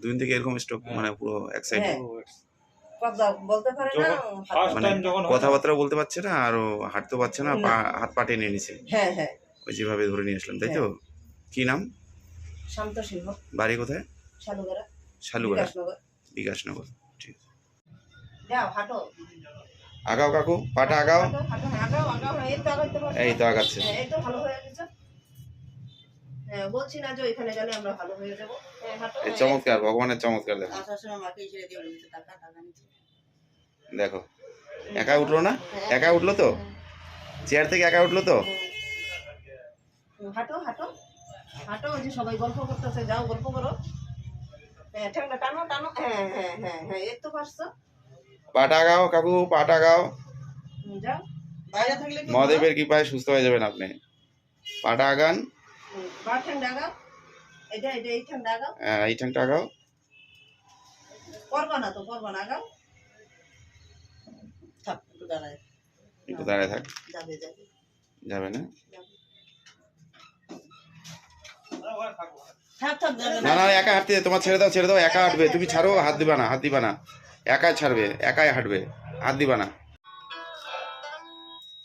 দুদিন থেকে এরকম স্টক মানে পুরো এক সাইড মানে টাইম কথাবার্তা বলতে পারছে না আর হাঁটতে পারছে না পা হাত পা টেনে নিছে হ্যাঁ হ্যাঁ। ওই যেভাবে ধরে নিয়ে আসলাম তাই তো? কি নাম? শান্ত সিংহ বাড়ি কোথায়? শালুগড়া। শালুগড়া। বিকাশনগর। ঠিক আছে। যাও হাঁটো। আগাও কাকু পাটা আগাও। হ্যাঁ, হ্যাঁ, এই তো আগাচ্ছে। হ্যাঁ, এই তো ভালো হয়ে গেছে। হ্যাঁ বলছি না যে ওইখানে গেলে আমরা ভালো হয়ে যাব। হ্যাঁ, এই হ্যাঁ, চমৎকার ভগবানের চমৎকার দেখো দেখো একা উঠল না? একা উঠল তো? চেয়ার থেকে একা উঠল তো? হাঁটো হাঁটো। হাঁটো ওই যে সবাই গল্প করতেছে যাও গল্প করো। হ্যাঁ টানো টানো। হ্যাঁ হ্যাঁ হ্যাঁ হ্যাঁ এই তো পারছ। পাটা আগাও কাকু পাটা আগাও যাও। বাইরে থাকলে কি মহাদেবের কৃপায় সুস্থ হয়ে যাবেন আপনি। পাটা আগান এই আগাও করবা না তো করবা না আগাও থাক একটু দাঁড়ায়। একটু দাঁড়ায় থাক। যাবে যাবে। যাবে না? যাবে ওখানে থাকব। থাক থাক যাবে না না একা হাঁটতে তোমার ছেড়ে দাও ছেড়ে দাও একা হাঁটবে। তুমি ছাড়ো হাত দিবা না হাত দিবা না। একাই ছাড়বে একাই হাঁটবে হাত দিবা না।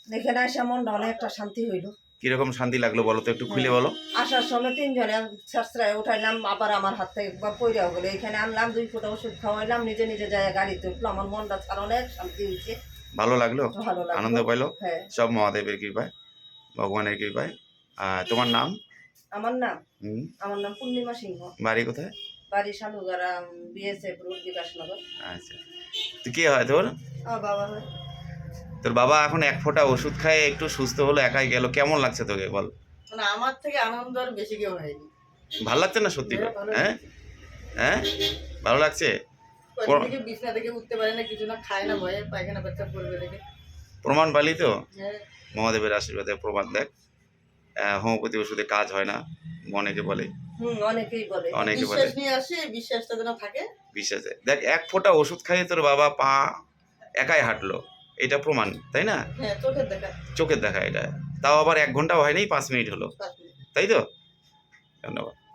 এখানে আসা মনটা অনেকটা শান্তি হইল। কীরকম শান্তি লাগল বলো তো একটু খুলে বলো। আসার সময় তিনজনে সাশ্রয় উঠাইলাম আবার আমার হাত থেকে একবার পইরাও গেলো। এখানে আনলাম দুই ফুটা ওষুধ খাওয়াইলাম নিজে নিজে যায় গাড়িতে উঠল আমার মনটা ছাড় অনেক শান্তি হয়েছে ভালো লাগল? আনন্দ পাইলো? হ্যাঁ। সব মহাদেবের কৃপায় ভগবানের কৃপায়। আর তোমার নাম? আমার নাম? আমার নাম পূর্ণিমা সিংহ। বাড়ি কোথায়? বাড়ি শালুগারা বিএসএফ রোড বিকাশনগর আচ্ছা। তো কি হয় তোর? বাবা হয়। তোর বাবা এখন এক ফোঁটা ওষুধ খায় একটু সুস্থ হলো একাই গেল। কেমন লাগছে তোকে বল? আমার থেকে আনন্দ আর বেশি কেউ হয়নি। ভালো লাগছে না সত্যি? হ্যাঁ, হ্যাঁ? হ্যাঁ? ভালো লাগছে? বিছনা থেকে উঠতে পারে না কিছু না খায় না ভয়ে পায়খানা বাচ্চা পড়বে দেখে। প্রমাণ পালি তো? হ্যাঁ। মহাদেবের আশীর্বাদে প্রমাণ দেখ। হোমিওপ্যাথি ওষুধে কাজ হয় না অনেকে বলে। অনেকেই বলে। অনেকে বলে। আসে বিশ্বাসটা যেন থাকে। বিশ্বাসে। দেখ এক ফোঁটা ওষুধ খাইয়ে তোর বাবা পা একাই হাঁটলো। এটা প্রমাণ তাই না? হ্যাঁ চোখের দেখা। এটা। তাও আবার এক ঘন্টাও হয়নি পাঁচ মিনিট হলো। তাই তো? ধন্যবাদ।